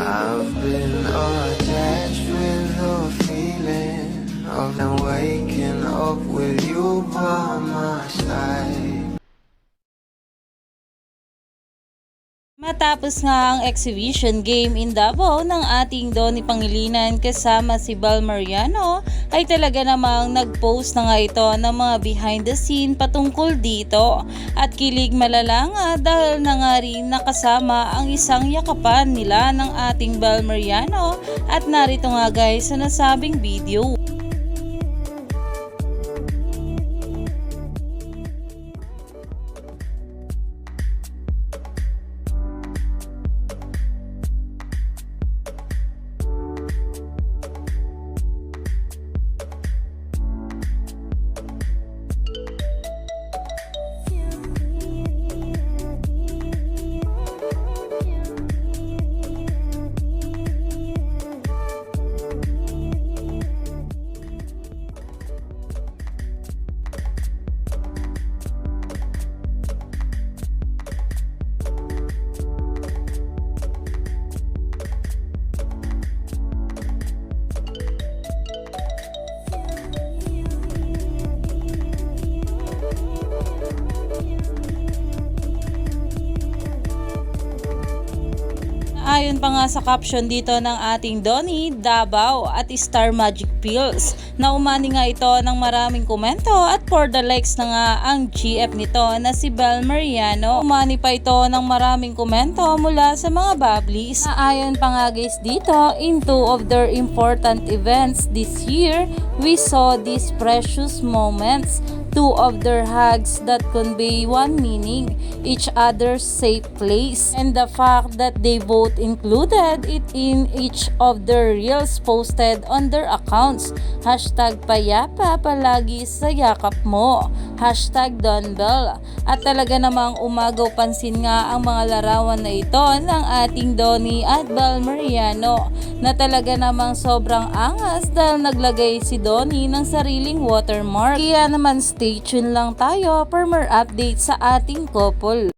I've been attached with the feeling of now waking up with you by my Matapos nga ang exhibition game in Davao ng ating Donny Pangilinan kasama si Bal Mariano ay talaga namang nag-post na nga ito ng mga behind the scene patungkol dito at kilig malala nga dahil na nga rin nakasama ang isang yakapan nila ng ating Bal Mariano at narito nga guys sa nasabing video. Ayon pa nga sa caption dito ng ating Donny, Davao at Star Magic Pills na umani nga ito ng maraming komento at for the likes na nga ang GF nito na si Bel Mariano. Umani pa ito ng maraming komento mula sa mga bablis. Ayon pa nga guys dito, in two of their important events this year, we saw these precious moments two of their hugs that convey one meaning, each other's safe place. And the fact that they both included it in each of their reels posted on their accounts. Hashtag payapa palagi sa yakap mo. Hashtag Donbell. At talaga namang umagaw pansin nga ang mga larawan na ito ng ating Donny at Bal Mariano na talaga namang sobrang angas dahil naglagay si Donny ng sariling watermark. Kaya naman stay tuned lang tayo for more updates sa ating couple.